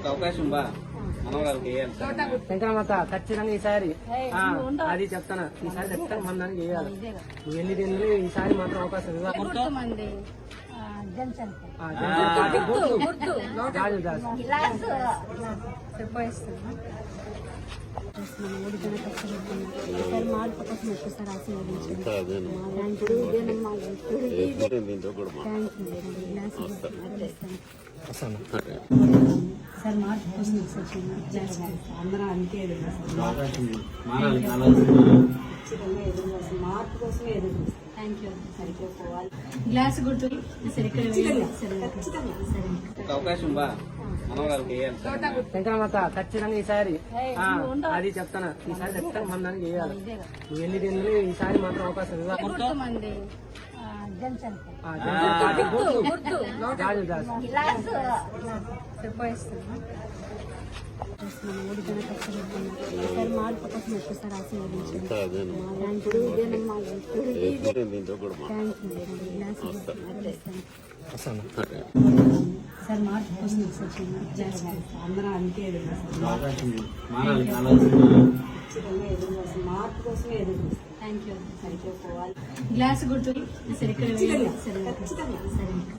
ఒక అవకాశం బా. శంకరమాత ఖచ్చితంగా ఈసారి అది చెప్తాను. ఈసారి ఖచ్చితంగా మన దానికి వేయాలి. నువ్వు ఎన్ని దినాలు ఈసారి మాత్రం అవకాశం ఇవ్వాలి. ఇప్పుడు సార్ మార్పు కోసం అందరూ మార్పు కోసమే ఎదురు థ్యాంక్ యూ గ్లాస్ గుర్తు సరే ఇక్కడ ఖచ్చితంగా అవకాశం బా ఖచ్చితంగా ఈసారి అది చెప్తాను ఈసారి ఖచ్చితంగా మన దానికి వేయాలి నువ్వు ఎన్ని ఈసారి మాత్రం అవకాశం ఇవ్వాలి మార్పు కోసం ఎక్కువ సార్ ఆశీర్వదించండి. సార్. మార్పు కోసం అందరూ అంతే చాలా ఖచ్చితంగా ఎదురు చూస్తాం ఎదురు చూస్తాం థ్యాంక్ యూ గ్లాస్ గుర్తు సరే సరే.